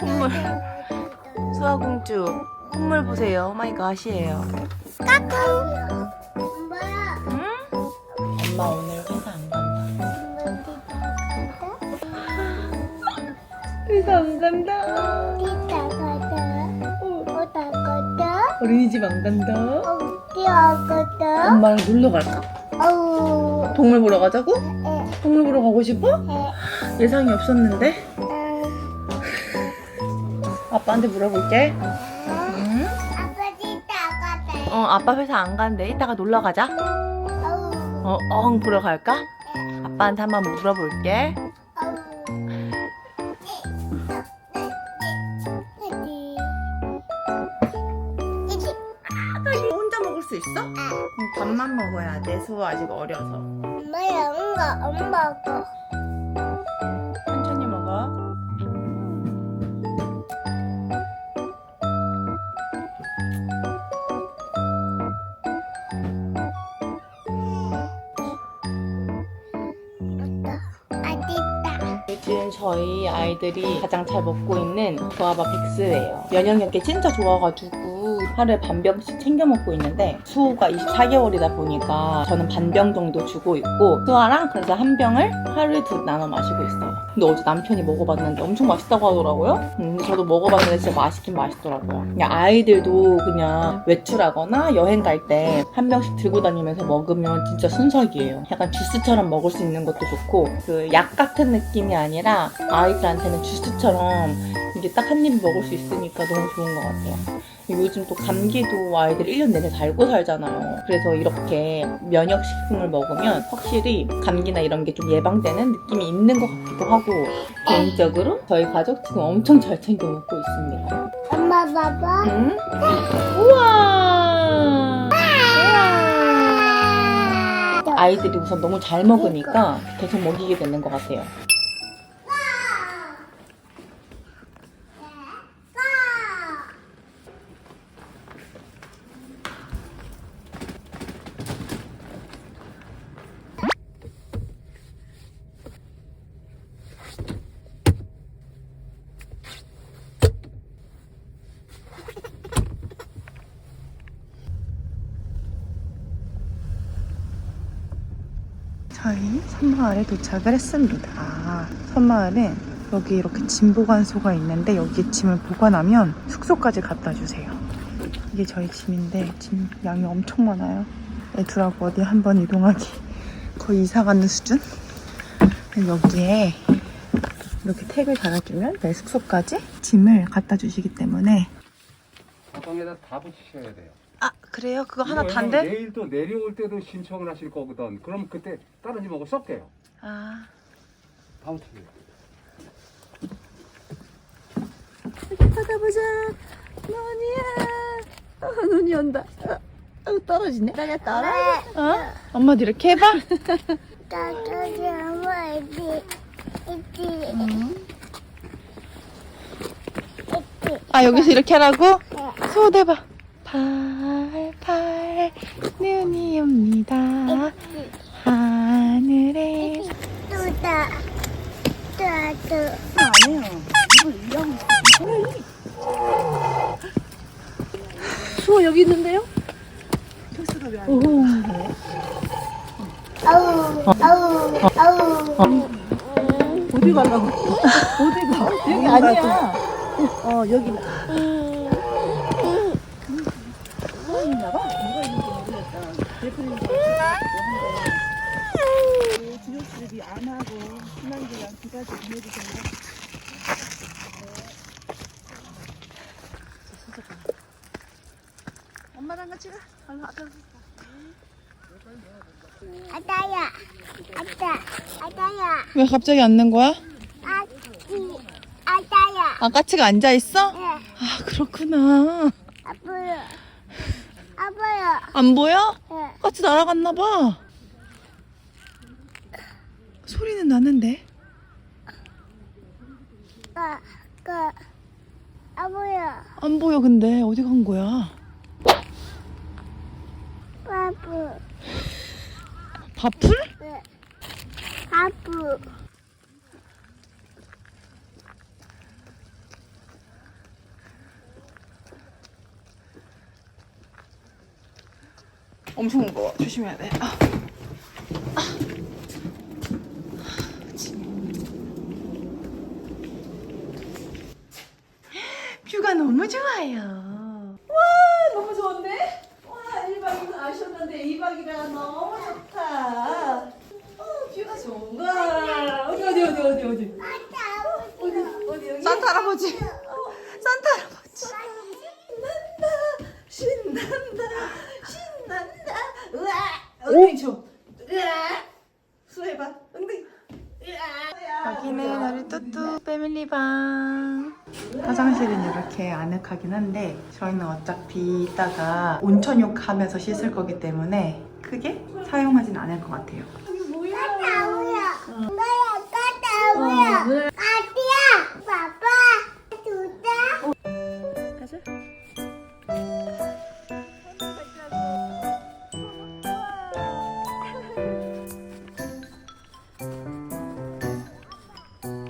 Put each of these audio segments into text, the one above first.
콧물. 수아공주 콧물 보세요. 마이 갓이에요. 응? 엄마 오늘 회사 안 간다. 회사 안 간다. 어린이집 안 간다. 엄마랑 놀러 갈까? 동물 보러 가자고? 동물 보러 가고 싶어? 예상이 없었는데. 아빠한테 물어볼게. 응? 어, 아빠 회사 안 간대. 이따가 놀러 가자. 어, 엉 보러 갈까? 아빠한테 한번 물어볼게. 먹어야 돼. 수호 아직 어려서. 천천히 먹어. 요즘 저희 아이들이 가장 잘 먹고 있는 구아바 백스예요. 면역력이 진짜 좋아가지고 하루에 반 병씩 챙겨 먹고 있는데 수호가 24개월이다 보니까 저는 반병 정도 주고 있고 수아랑 그래서 한 병을 하루에 두 나눠 마시고 있어요. 근데 어제 남편이 먹어봤는데 엄청 맛있다고 하더라고요. 음, 저도 먹어봤는데 진짜 맛있긴 맛있더라고요. 그냥 아이들도 그냥 외출하거나 여행 갈 때 한 병씩 들고 다니면서 먹으면 진짜 순삭이에요. 약간 주스처럼 먹을 수 있는 것도 좋고 그 약 같은 느낌이 아니라 아이들한테는 주스처럼 이게 딱 한 입 먹을 수 있으니까 너무 좋은 것 같아요. 요즘 또 감기도 아이들 1년 내내 달고 살잖아요. 그래서 이렇게 면역식품을 먹으면 확실히 감기나 이런 게 좀 예방되는 느낌이 있는 것 같기도 하고 개인적으로 저희 가족 지금 엄청 잘 챙겨 먹고 있습니다. 엄마 봐봐. 응? 우와! 아이들이 우선 너무 잘 먹으니까 계속 먹이게 되는 것 같아요. 저희 섬마을에 도착을 했습니다. 섬마을은 여기 이렇게 짐 보관소가 있는데 여기에 짐을 보관하면 숙소까지 갖다 주세요. 이게 저희 짐인데 짐 양이 엄청 많아요. 애들하고 어디 한번 이동하기 거의 이사 가는 수준? 여기에 이렇게 택을 달아주면 내 숙소까지 짐을 갖다 주시기 때문에 가방에다 다 붙이셔야 돼요. 아 그래요? 그거 하나 이거 단데? 내일 또 내려올 때도 신청을 하실 거거든. 그럼 그때 다른 집하고 섞여요. 아다 붙여요. 받아보자. 눈이야. 어, 눈이 온다. 어, 어, 떨어지네. 나가 떨어. 어? 엄마도 이렇게 해봐. 따뜻이 엄마. 있지. 있지. 아 여기서 이렇게 하라고? 수호 대봐. 팔팔 눈이 옵니다. 하늘에. 뚜다. 뚜다. 아니에요. 수호 여기 있는데요? 아우. 아우. 아우. 어디 가려고? 어디 가? 여기 아니야. 어, 여기. 누가 있나 봐. 안 하고 두 가지 보내주세요. 엄마랑 같이 가. 얼른 앞에 가. 아따야. 아따. 아따야. 왜 갑자기 앉는 거야? 아따야. 아 까치가 앉아 있어? 예. 아 그렇구나. 아빠요. 아빠요. 안 보여? 예. 까치 날아갔나 봐. 소리는 나는데. 아, 그, 아빠요. 안 보여 근데 어디 간 거야? 바보. 밥풀? 네. 우. 엄청 무거워. 조심해야 돼. 아. 뷰가 너무 좋아요. 와 너무 좋은데? 와 1박이면 아쉬웠는데 2박이라 너무 좋다. 어 뷰가 좋은 거야. 어디 어디 어디 어디 어디 어디 어디 여기? 산타 할아버지. 산타 할아버지. 신난다 신난다 엉덩이 줘 으아 수해봐 엉덩이 으아 여기는 우리 뚜뚜 패밀리방. 화장실은 이렇게 아늑하긴 한데 저희는 어차피 이따가 온천욕 하면서 씻을 거기 때문에 크게 사용하진 않을 것 같아요. 까다우야. 너야 까다우야. 아디야.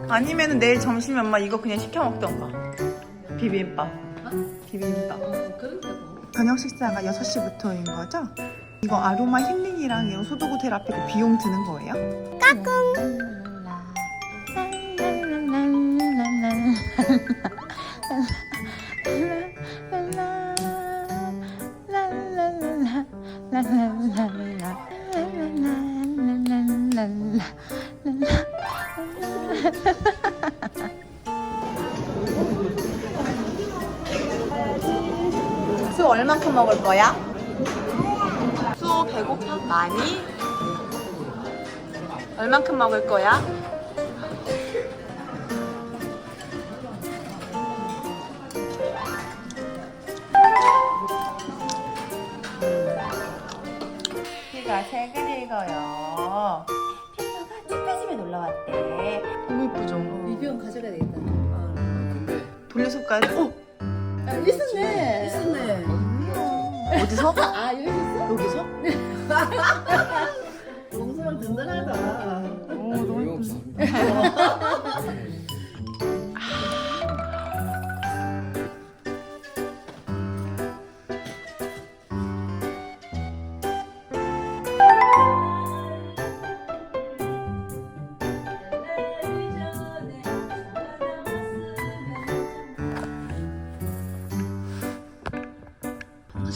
아니면은 내일 점심에 엄마 이거 그냥 시켜 먹던가. 비빔밥. 비빔밥. 저녁 식사가 6시부터인 거죠? 이거 아로마 힐링이랑 이런 소도구 테라피도 비용 드는 거예요? 수 얼만큼 먹을 거야? 수 배고파? 많이? 얼만큼 먹을 거야? 피가 책을 읽어요. 피터가 책배집에 놀러 왔대. 너무 예쁘죠? 이병 가져가야 되겠다 돌려서 가야 돼. 어? 아 있었네 있었네 어디서?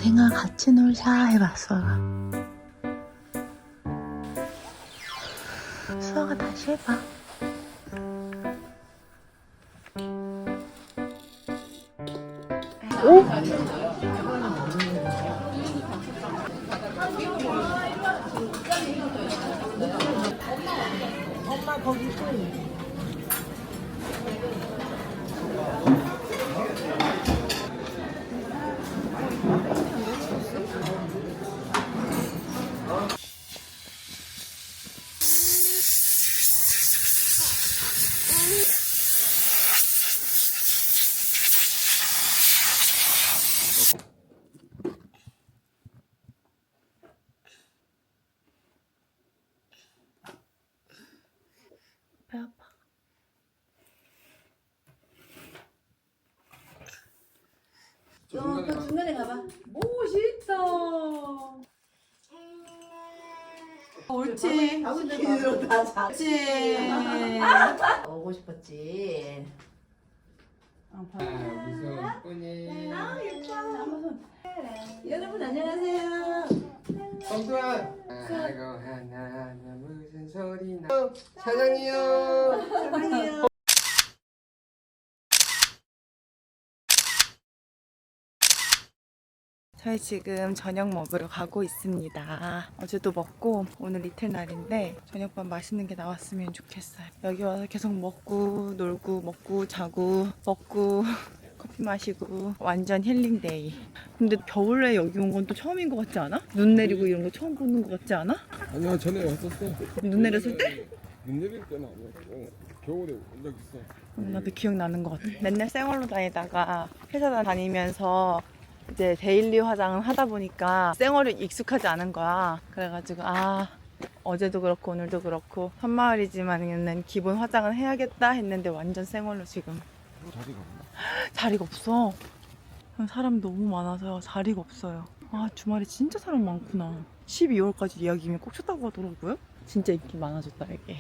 동생아 같이 놀자 해봤어. 수아가 다시 해봐. 엄마 거기 또 배 아파. 어, 그 중간에 가봐 멋있다 옳지. 아버지도 다 자. 옳지. 오고 싶었지. 여러분 안녕하세요. 성두아 아이고 하나 하나 무슨 소리나. 사장이요 저희 지금 저녁 먹으러 가고 있습니다. 어제도 먹고 오늘 이틀 날인데 저녁밥 맛있는 게 나왔으면 좋겠어요. 여기 와서 계속 먹고 놀고 먹고 자고 먹고 커피 마시고 완전 힐링데이. 근데 겨울에 여기 온 건 또 처음인 것 같지 않아? 눈 내리고 이런 거 처음 보는 것 같지 않아? 아니야 전에 왔었어 눈 내렸을 때? 눈 내릴 때는 아니었고 겨울에 온 적 있어 음, 나도 기억나는 것 같아. 맨날 생얼로 다니다가 회사 다니면서 이제 데일리 화장을 하다 보니까 생얼이 익숙하지 않은 거야. 그래가지고 아 어제도 그렇고 오늘도 그렇고 한마을이지만은 기본 화장은 해야겠다 했는데 완전 생얼로 지금 자리가 없나? 자리가 없어. 사람 너무 많아서 자리가 없어요. 아 주말에 진짜 사람 많구나. 12월까지 예약이면 꼭 쳤다고 하더라고요. 진짜 인기 많아졌다 이게.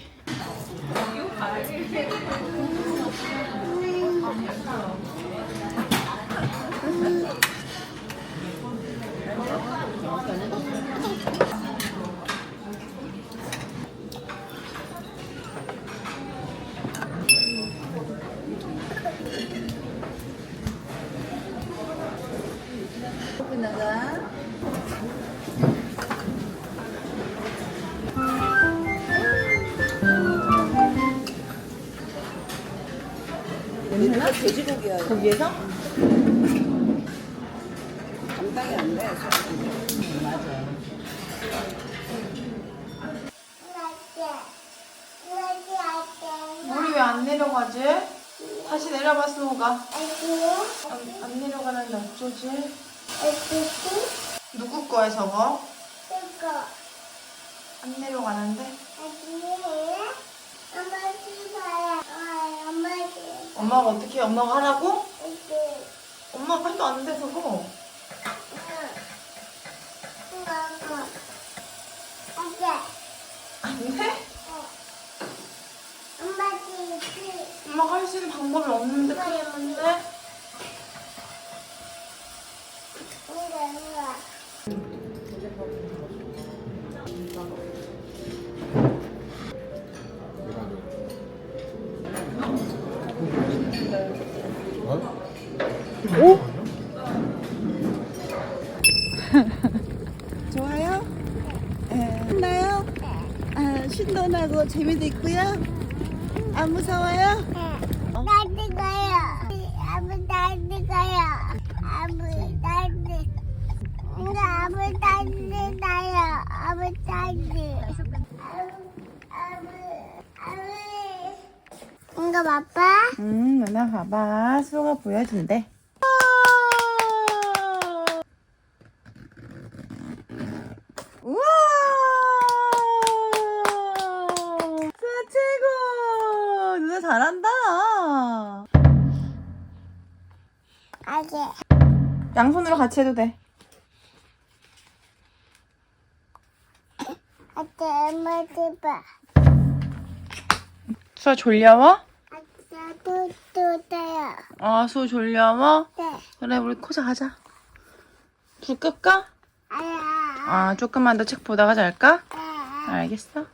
냄새나? 돼지고기야. 거기에서? 감당이 안 돼. 맞아. 우리 왜안 내려가지? 다시 내려봐 수호가. 안, 안 내려가는데 어쩌지? 누구 거야 저거? 안 내려가는데? 엄마 가 어떻게 해? 엄마가 하라고? 엄마 할도 안돼 그거. 안 돼? 엄마가 할 수 있는 방법이 없는데 큰일 났는데? 신선하고 재미도 있고요. 안 무서워요? 나한테 가요. 아무 나한테 가요. 아무 나한테. 이거 아무 나한테 가요. 아무 나한테. 아무 아무. 이거 봐봐. 응 누나 봐봐 수호가 보여준대. 양손으로 같이 해도 돼. 아기 엄마 봐. 수아 졸려워? 아기 또또 돼요. 아 수호 졸려워? 네. 그래 우리 코자 가자. 불 끌까? 아야. 아 조금만 더 책 보다가 잘까? 아. 알겠어.